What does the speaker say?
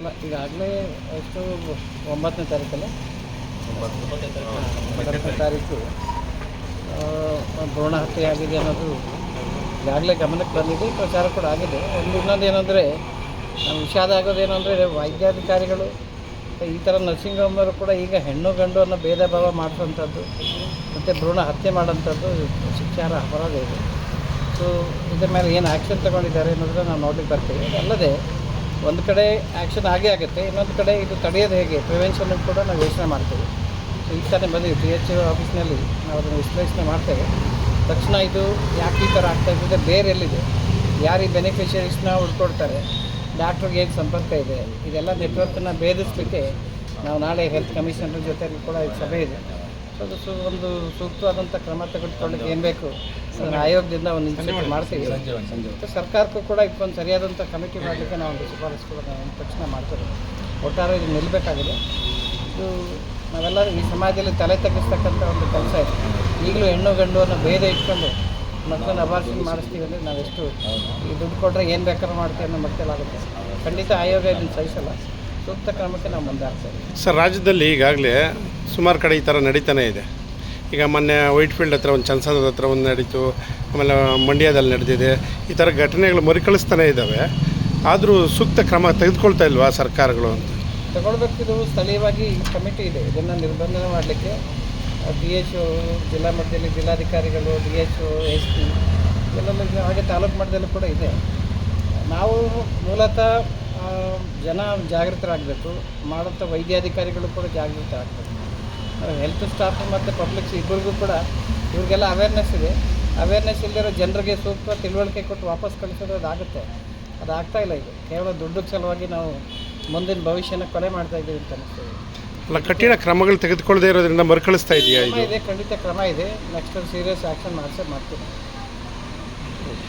ಈಗಾಗಲೇ ಎಷ್ಟು ಒಂಬತ್ತನೇ ತಾರೀಕಲ್ಲ? ಒಂಬತ್ತನೇ ತಾರೀಕು. ಭ್ರೂಣ ಹತ್ಯೆ ಆಗಿದೆ ಅನ್ನೋದು ಈಗಾಗಲೇ ಗಮನಕ್ಕೆ ಬಂದಿದೆ ಪ್ರಚಾರ ಕೂಡ ಆಗಿದೆ. ಒಂದು ಇನ್ನೊಂದು ಏನಂದರೆ ವಿಷಾದ ಆಗೋದೇನಂದರೆ ವೈದ್ಯಾಧಿಕಾರಿಗಳು ಈ ಥರ ನರ್ಸಿಂಗ್ ಹೋಮರು ಕೂಡ ಈಗ ಹೆಣ್ಣು ಗಂಡು ಅನ್ನೋ ಭೇದ ಭಾವ ಮಾಡಿಸೋಂಥದ್ದು ಮತ್ತು ಭ್ರೂಣ ಹತ್ಯೆ ಮಾಡೋಂಥದ್ದು ಶಿಕ್ಷಾರ ಅಪರಾಧ ಇದೆ. ಸೊ ಇದ್ರ ಮೇಲೆ ಏನು ಆ್ಯಕ್ಷನ್ ತಗೊಂಡಿದ್ದಾರೆ ಅನ್ನೋದನ್ನ ನಾವು ನೋಡ್ಲಿಕ್ಕೆ ಬರ್ತೀವಿ. ಅಲ್ಲದೆ ಒಂದು ಕಡೆ ಆ್ಯಕ್ಷನ್ ಆಗೇ ಆಗುತ್ತೆ, ಇನ್ನೊಂದು ಕಡೆ ಇದು ತಡೆಯೋದು ಹೇಗೆ? ಪ್ರಿವೆನ್ಷನ್ ಕೂಡ ನಾವು ಯೋಚನೆ ಮಾಡ್ತೇವೆ. ಸೊ ಈಗ ತಾನೇ ಬಂದು ಟಿ ಎಚ್ ಆಫೀಸ್ನಲ್ಲಿ ನಾವು ಅದನ್ನು ವಿಶ್ಲೇಷಣೆ ಮಾಡ್ತೇವೆ. ತಕ್ಷಣ ಇದು ಯಾಕೆ ಈ ಥರ ಆಗ್ತಾ ಇದ್ದರೆ ಬೇರೆ ಎಲ್ಲಿದೆ? ಯಾರು ಈ ಬೆನಿಫಿಷರೀಸ್ನ ಉಳ್ಕೊಡ್ತಾರೆ ಡಾಕ್ಟ್ರಿಗೆ ಏನು ಸಂಪರ್ಕ ಇದೆ? ಇದೆಲ್ಲ ನೆಟ್ವರ್ಕನ್ನು ಭೇದಿಸಲಿಕ್ಕೆ ನಾವು ನಾಳೆ ಹೆಲ್ತ್ ಕಮಿಷನರ್ ಜೊತೆಗೆ ಕೂಡ ಈ ಸಭೆ ಇದೆ. ಸೊ ಅದು ಒಂದು ಸೂಕ್ತವಾದಂಥ ಕ್ರಮ ತೆಗೆದುಕೊಳ್ಳಿಕ್ಕೆ ಏನು ಬೇಕು? ಆಯೋಗದಿಂದ ಒಂದು ಇನ್ಸ್ಟಿಟ್ಯೂಟ್ ಮಾಡ್ತೀವಿ. ಮತ್ತು ಸರ್ಕಾರಕ್ಕೂ ಕೂಡ ಇದಕ್ಕೊಂದು ಸರಿಯಾದಂಥ ಕಮಿಟಿ ಮಾಡಲಿಕ್ಕೆ ನಾವು ಒಂದು ಶಿಫಾರಸು ಕೂಡ ನಾವು ತಕ್ಷಣ ಮಾಡ್ತೇವೆ. ಒಟ್ಟಾರೆ ಇದು ನಿಲ್ಲಬೇಕಾಗಿದೆ ಇದು ನಾವೆಲ್ಲ ಈ ಸಮಾಜದಲ್ಲಿ ತಲೆ ತಗ್ಗಿಸ್ತಕ್ಕಂಥ ಒಂದು ಕೆಲಸ ಇದೆ. ಈಗಲೂ ಹೆಣ್ಣು ಗಂಡು ಅನ್ನೋ ಭೇದ ಇಟ್ಕೊಂಡು ಮಕ್ಕಳನ್ನು ಅಬಾರ್ಷನ್ ಮಾಡಿಸ್ತೀವಿ ಅಂದರೆ ನಾವೆಷ್ಟು ಈ ದುಡ್ಡು ಕೊಟ್ಟರೆ ಏನು ಬೇಕಾದ್ರೂ ಮಾಡ್ತೀವಿ ಅನ್ನೋ ಮಕ್ಕಳಾಗುತ್ತೆ ಖಂಡಿತ ಆಯೋಗ ಇದನ್ನು ಸಹಿಸಲ್ಲ. ಸೂಕ್ತ ಕ್ರಮಕ್ಕೆ ನಾವು ಮುಂದೆ ಆಗ್ತೇವೆ ಸರ್ ರಾಜ್ಯದಲ್ಲಿ ಈಗಾಗಲೇ ಸುಮಾರು ಕಡೆ ಈ ಥರ ನಡೀತಾನೆ ಇದೆ. ಈಗ ಮೊನ್ನೆ ವೈಟ್ ಫೀಲ್ಡ್ ಹತ್ರ ಒಂದು ಚನ್ಸದ ಹತ್ರ ಒಂದು ನಡೀತು, ಆಮೇಲೆ ಮಂಡ್ಯದಲ್ಲಿ ನಡೆದಿದೆ. ಈ ಥರ ಘಟನೆಗಳು ಮರುಕಳಿಸ್ತಾನೆ ಇದ್ದಾವೆ. ಆದರೂ ಸೂಕ್ತ ಕ್ರಮ ತೆಗೆದುಕೊಳ್ತಾ ಇಲ್ವಾ ಸರ್ಕಾರಗಳು ಅಂತ? ತಗೊಳ್ಬೇಕಿದ್ರು ಸ್ಥಳೀಯವಾಗಿ ಕಮಿಟಿ ಇದೆ. ಇದನ್ನು ನಿರ್ಬಂಧನೆ ಮಾಡಲಿಕ್ಕೆ ಡಿ ಎಚ್ ಜಿಲ್ಲಾ ಮಟ್ಟದಲ್ಲಿ ಜಿಲ್ಲಾಧಿಕಾರಿಗಳು, ಡಿ ಎಚ್ ಎಸ್ ಪಿ ಎಲ್ಲ ಹಾಗೆ ತಾಲೂಕು ಮಟ್ಟದಲ್ಲೂ ಕೂಡ ಇದೆ. ನಾವು ಮೂಲತಃ ಜನ ಜಾಗೃತರಾಗಬೇಕು. ಮಾಡುತ್ತಾ ವೈದ್ಯಾಧಿಕಾರಿಗಳು ಕೂಡ ಜಾಗೃತ ಆಗಬೇಕು ಹೆಲ್ತ್ ಸ್ಟಾಫ್ ಮತ್ತು ಪಬ್ಲಿಕ್ಸ್ ಇಬ್ಬರಿಗೂ ಕೂಡ ಇವ್ರಿಗೆಲ್ಲ ಅವೇರ್ನೆಸ್ ಇದೆ. ಅವೇರ್ನೆಸ್ ಇಲ್ಲದಿರೋ ಜನರಿಗೆ ಸೂಕ್ತ ತಿಳುವಳಿಕೆ ಕೊಟ್ಟು ವಾಪಸ್ ಕಳಿಸಿದ್ರೆ ಅದಾಗುತ್ತೆ ಅದು ಆಗ್ತಾ ಇಲ್ಲ ಇದು. ಕೇವಲ ದುಡ್ಡು ಸಲುವಾಗಿ ನಾವು ಮುಂದಿನ ಭವಿಷ್ಯನ ಕೊಲೆ ಮಾಡ್ತಾ ಇದ್ದೀವಿ ಅಂತ ಅನಿಸ್ತದೆ. ಅಲ್ಲ ಕಠಿಣ ಕ್ರಮಗಳು ತೆಗೆದುಕೊಳ್ಳದೇ ಇರೋದ್ರಿಂದ ಮರುಕಳಿಸ್ತಾ ಇದೆಯಾ ಇದು? ಇದೆ ಖಂಡಿತ ಕ್ರಮ ಇದೆ. ನೆಕ್ಸ್ಟ್ ಸೀರಿಯಸ್ ಆ್ಯಕ್ಷನ್ ಮಾಡಿಸೇ ಮಾಡ್ತೀವಿ.